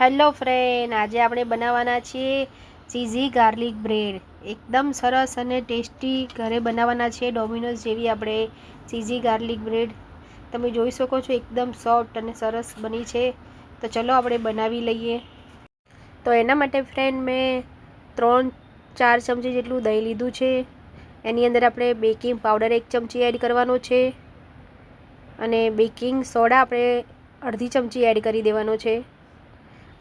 Hello friend, આજે આપણે બનાવવાના છીએ ચીઝી ગાર્લિક બ્રેડ. એકદમ સરસ અને ટેસ્ટી ઘરે બનાવવાના છે ડોમિનોઝ જેવી આપણે ચીઝી ગાર્લિક બ્રેડ. તમે જોઈ શકો છો એકદમ સોફ્ટ અને સરસ બની છે. તો ચલો આપણે બનાવી લઈએ. તો એના માટે ફ્રેન્ડ, મેં ત્રણ, ચાર ચમચી જેટલું દહીં લીધું છે. એની અંદર આપણે બેકિંગ પાવડર એક ચમચી એડ કરવાનો છે. અને બેકિંગ સોડા આપણે અડધી ચમચી એડ કરી દેવાનો છે.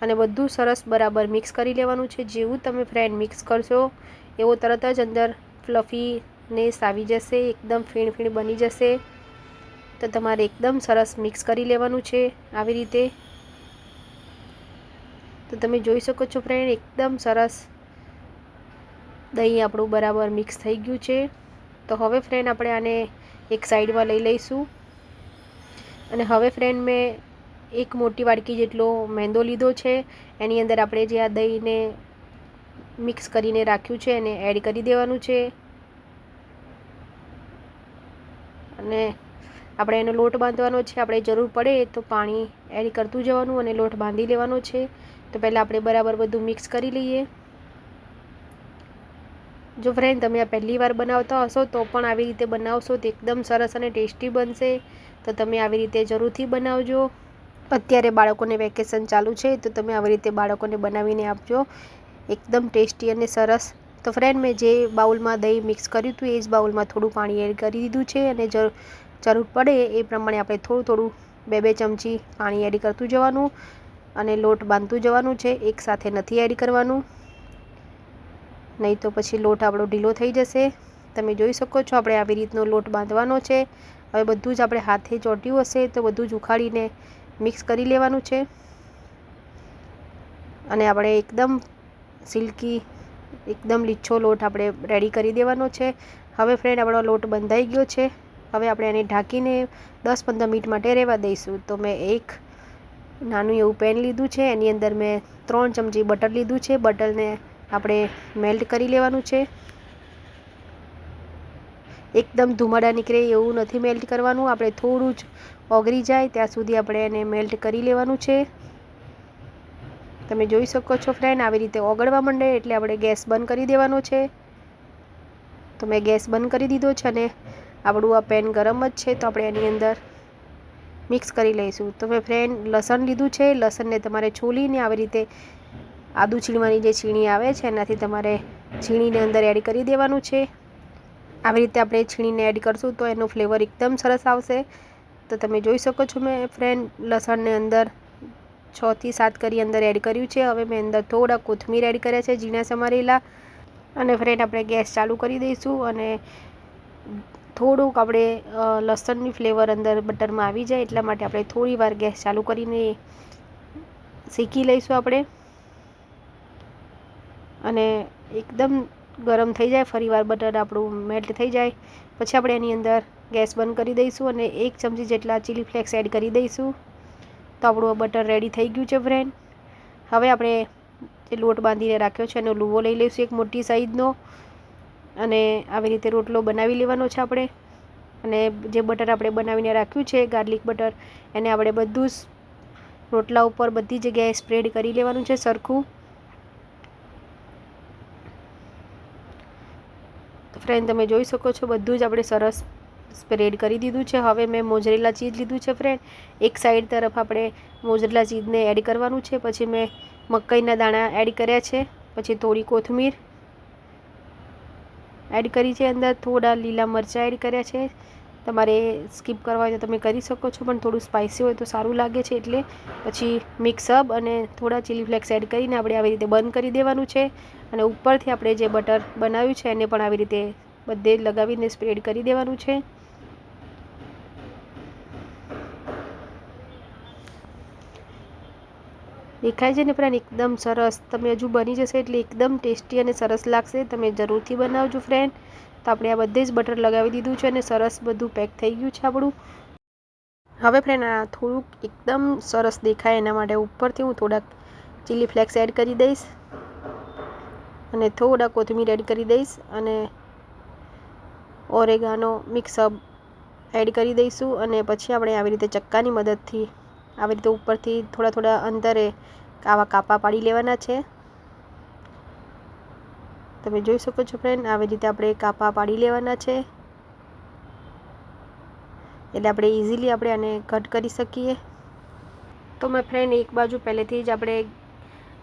અને બધું સરસ બરાબર મિક્સ કરી લેવાનું છે. જેવું તમે ફ્રેન્ડ મિક્સ કરશો, એવો તરત જ અંદર ફ્લફીનેસ આવી જશે, એકદમ ફીણ ફીણ બની જશે. તો તમારે એકદમ સરસ મિક્સ કરી લેવાનું છે આવી રીતે. તો તમે જોઈ શકો છો ફ્રેન્ડ એકદમ સરસ દહીં આપણું બરાબર મિક્સ થઈ ગયું છે. તો હવે ફ્રેન્ડ આપણે આને એક સાઈડમાં લઈ લઈશું. અને હવે ફ્રેન્ડ મેં એક મોટી વાડકી જેટલો મેંદો લીધો છે, એની અંદર આપણે જે આ દહીંને મિક્સ કરીને રાખ્યું છે, એને એડ કરી દેવાનું છે. અને આપણે એનો લોટ બાંધવાનો છે, આપણે જરૂર પડે તો પાણી એડ કરતું જવાનું અને લોટ બાંધી લેવાનો છે. તો પહેલાં આપણે બરાબર બધું મિક્સ કરી લઈએ. જો ફ્રેન્ડ તમે આ પહેલી વાર બનાવતા હશો તો પણ આવી રીતે બનાવશો તો એકદમ સરસ અને ટેસ્ટી બનશે. તો તમે આવી રીતે જરૂરથી બનાવજો. અત્યારે બાળકોને વેકેશન ચાલુ છે, તો તમે આવી રીતે બાળકોને બનાવીને આપજો. એકદમ ટેસ્ટી અને સરસ. તો ફ્રેન્ડ મેં જે બાઉલમાં દહીં મિક્સ કર્યું હતું, એ જ બાઉલમાં થોડું પાણી એડ કરી દીધું છે અને જરૂર પડે એ પ્રમાણે આપણે થોડું થોડું બે બે ચમચી પાણી એડ કરતું જવાનું અને લોટ બાંધતું જવાનું છે એકસાથે નથી એડ કરવાનું. નહીં તો પછી લોટ આપણો ઢીલો થઈ જશે. તમે જોઈ શકો છો આપણે આવી રીતનો લોટ બાંધવાનો છે. હવે બધું જ આપણે હાથે ચોંટ્યું હશે, તો બધું જ ઉખાડીને મિક્સ કરી લેવાનું છે. અને આપણે એકદમ સિલ્કી, એકદમ લીછો લોટ આપણે રેડી કરી દેવાનો છે. હવે ફ્રેન્ડ આપણો લોટ બંધાઈ ગયો છે. હવે આપણે એને ઢાંકીને દસ પંદર મિનિટ માટે રહેવા દઈશું. તો મેં એક નાનું એવું પેન લીધું છે. એની અંદર મેં ત્રણ ચમચી બટર લીધું છે. બટરને આપણે મેલ્ટ કરી લેવાનું છે. એકદમ ધુમાડા નીકળે એવું નથી મેલ્ટ કરવાનું. આપણે થોડું જ ઓગળી જાય, ત્યાં સુધી આપણે એને મેલ્ટ કરી લેવાનું છે. તમે જોઈ શકો છો ફ્રેન્ડ આવી રીતે ઓગળવા માંડે એટલે આપણે ગેસ બંધ કરી દેવાનો છે. તો મેં ગેસ બંધ કરી દીધો છે અને આપણું આ પેન ગરમ જ છે, તો આપણે એની અંદર મિક્સ કરી લઈશું. તો મેં ફ્રેન્ડ લસણ લીધું છે. લસણને તમારે છોલીને આવી રીતે આદુ છીણવાની જે છીણી આવે છે, એનાથી તમારે છીણીને અંદર એડ કરી દેવાનું છે. આવી રીતે આપણે છીણીને એડ કરશું તો એનો ફ્લેવર એકદમ સરસ આવશે. તો તમે જોઈ શકો છો મેં ફ્રેન્ડ લસણને અંદર છથી સાત કરી અંદર એડ કર્યું છે. હવે મેં અંદર થોડા કોથમીર એડ કર્યા છે, ઝીણા સમારેલા. અને ફ્રેન્ડ આપણે ગેસ ચાલુ કરી દઈશું અને થોડુંક આપણે લસણની ફ્લેવર અંદર બટરમાં આવી જાય એટલા માટે આપણે થોડી વાર ગેસ ચાલુ કરીને શીખી લઈશું આપણે. અને એકદમ ગરમ થઈ જાય, ફરીવાર બટર આપણું મેલ્ટ થઈ જાય. પછી આપણે એની અંદર ગેસ બંધ કરી દઈશું અને એક ચમચી જેટલા ચીલી ફ્લેક્સ એડ કરી દઈશું. તો આપણું બટર રેડી થઈ ગયું છે ફ્રેન્ડ હવે આપણે જે લોટ બાંધીને રાખ્યો છે, એનો લુવો લઈ લઈશું એક મોટી સાઈઝનો અને આવી રીતે રોટલો બનાવી લેવાનો છે આપણે. અને જે બટર આપણે બનાવીને રાખ્યું છે ગાર્લિક બટર એને આપણે બધું જ રોટલા ઉપર બધી જગ્યાએ સ્પ્રેડ કરી લેવાનું છે સરખું. ફ્રેન્ડ તમે જોઈ શકો છો, બધું જ આપણે સરસ સ્પ્રેડ કરી દીધું છે. હવે મેં મોજરેલા ચીઝ લીધું છે ફ્રેન્ડ. એક સાઈડ તરફ આપણે મોજરેલા ચીઝને એડ કરવાનું છે. પછી મેં મકાઈના દાણા એડ કર્યા છે. પછી થોડી કોથમીર એડ કરી છે અંદર. થોડા લીલા મરચાં એડ કર્યા છે. તમારે સ્કીપ કરવા હોય તો તમે કરી શકો છો, પણ થોડું સ્પાઇસી હોય તો સારું લાગે છે, એટલે પછી મિક્સઅપ અને થોડા ચીલી ફ્લેક્સ એડ કરીને આપણે આવી રીતે બંધ કરી દેવાનું છે અને ઉપરથી આપણે જે બટર બનાવ્યું છે એને પણ આવી રીતે બધે લગાવીને સ્પ્રેડ કરી દેવાનું છે. દેખાય છે ને ફ્રેન્ડ એકદમ સરસ. તમે હજુ બની જશે એટલે એકદમ ટેસ્ટી અને સરસ લાગશે. તમે જરૂરથી બનાવજો ફ્રેન્ડ તો આપણે આ બધે જ બટર લગાવી દીધું છે અને સરસ બધું પેક થઈ ગયું છે આપણું. હવે ફ્રેન્ડ આ થોડુંક એકદમ સરસ દેખાય એના માટે. ઉપરથી હું થોડાક ચીલી ફ્લેક્સ એડ કરી દઈશ. અને થોડા કોથમીર એડ કરી દઈશ. અને ઓરેગાનો મિક્સઅપ એડ કરી દઈશું. અને પછી આપણે આવી રીતે ચક્કાની મદદથી આવી રીતે ઉપરથી થોડા થોડા અંતરે આવા કાપા પાડી લેવાના છે. તમે જોઈ શકો છો ફ્રેન્ડ આવી રીતે આપણે કાપા પાડી લેવાના છે. એટલે આપણે ઇઝીલી આપણે આને કટ કરી શકીએ. તો મેં ફ્રેન્ડ એક બાજુ પહેલેથી જ આપણે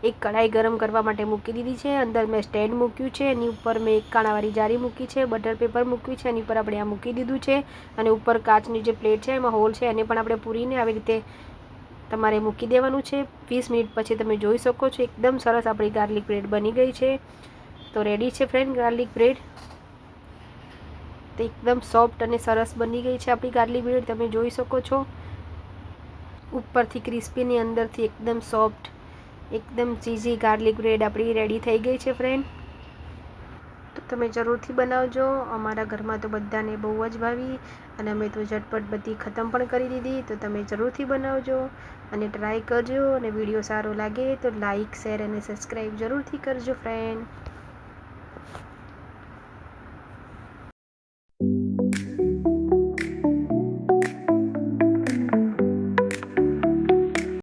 એક કઢાઈ ગરમ કરવા માટે મૂકી દીધી છે. અંદર મેં સ્ટેન્ડ મૂક્યું છે, એની ઉપર મેં એક કાણાવાળી જારી મૂકી છે બટર પેપર મૂક્યું છે, એની ઉપર આપણે આ મૂકી દીધું છે. અને ઉપર કાચની જે પ્લેટ છે, એમાં હોલ છે, એને પણ આપણે પૂરીને આવી રીતે તમારે મૂકી દેવાનું છે. વીસ મિનિટ પછી તમે જોઈ શકો છો, એકદમ સરસ આપણી ગાર્લિક બ્રેડ બની ગઈ છે. તો રેડી છે ફ્રેન્ડ ગાર્લિક બ્રેડ? તો એકદમ સોફ્ટ અને સરસ બની ગઈ છે આપણી ગાર્લિક બ્રેડ, તમે જોઈ શકો છો. ઉપરથી ક્રિસ્પીની અંદરથી એકદમ સોફ્ટ એકદમ ચીઝી ગાર્લિક બ્રેડ આપણી રેડી થઈ ગઈ છે ફ્રેન્ડ તમે જરૂરથી બનાવજો. અમારા ઘરમાં તો બધાને બહુ જ ભાવી અને અમે તો ઝટપટ બધી ખતમ પણ કરી દીધી, તો તમે જરૂરથી બનાવજો અને ટ્રાય કરજો અને વીડિયો સારો લાગે તો લાઇક શેર અને સબસ્ક્રાઈબ જરૂરથી કરજો ફ્રેન્ડ